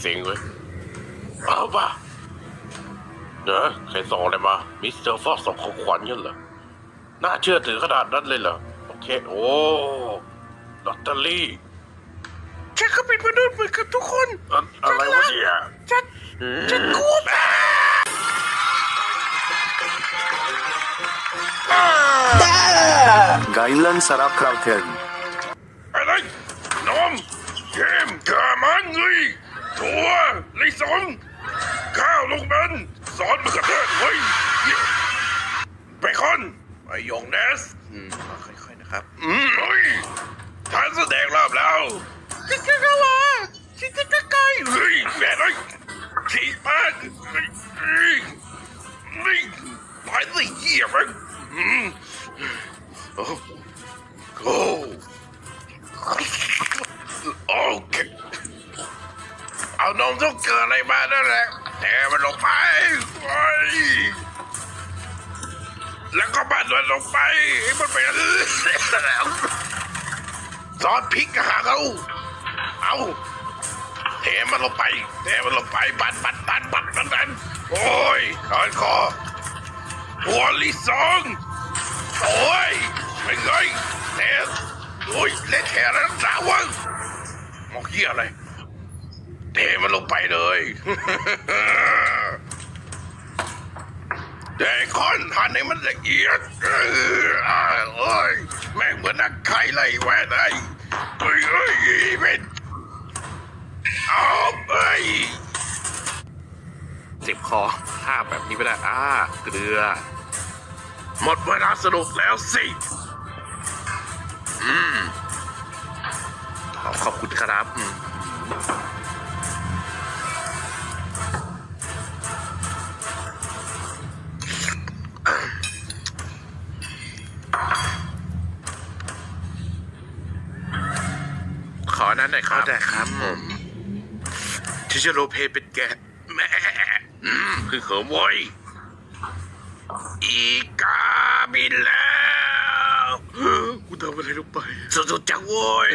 เสียงเลยเอาป่ะเนอะใครส่งอะไรมา มิสเตอร์ฟอกส่งของขวัญกันเหรอ น่าเชื่อถือขนาดนั้นเลยเหรอ โอเค โอ้ลอตเตอรี่ ฉันก็เป็นมนุษย์เหมือนกับทุกคน อะอะไรวะเนี่ย ฉัน ฉันกลัวมาก Gailan sarap krauter. อะไรนมเกมกามันเลย ถั่วลิสงข้าวลูกมันซอสมะเขือเทศเฮ้ยเบคอนไอยองเนสอืมค่อยๆนะครับ อืมเฮ้ยทานแสดงรอบแล้วชิคกี้พายชิคกี้พายเฮ้ยแม่เลยฉีกมันเฮ้ยเฮ้ยเฮ้ยไปสิเหี้ยมันอืมโอ้โอ้ นมทุกเกิดอะไรมานั่นแหละแทมันลงไปเฮ้ยแล้วก็บัดมันลงไปให้มันเป็นซอสพริกหาเขาเอาเทมันลงไปเทมันลงไปบัดบัดบัดบัดบัดบัดโอ้ยคอนคอหัวลิสองโอ้ยไม่ไงเทโอ้ยเละแค่นั้นสาวะมอกเหี้ยอะไร มันลงไปเลยแต่คอนหั่นให้มันละเอียดเอออ่าโอ้ยแม่งเหมือนนักไข่ไล่แหวนไอ้เฮ้ยเฮ้ยเป็นเอาไปเจ็บคอถ้าแบบนี้ไม่ได้อ่าเกลือ หมดเวลาสนุกแล้วสิขอขอบคุณครับ อืมขอนั้นหน่อยครับได้ครับผมชิชโรเพเป็นแกะแม่อืมคือขโมยอีกาบินแล้วกูทำอะไรลงไป สุดๆจังโว้ย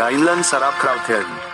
Gailan sarap krauter.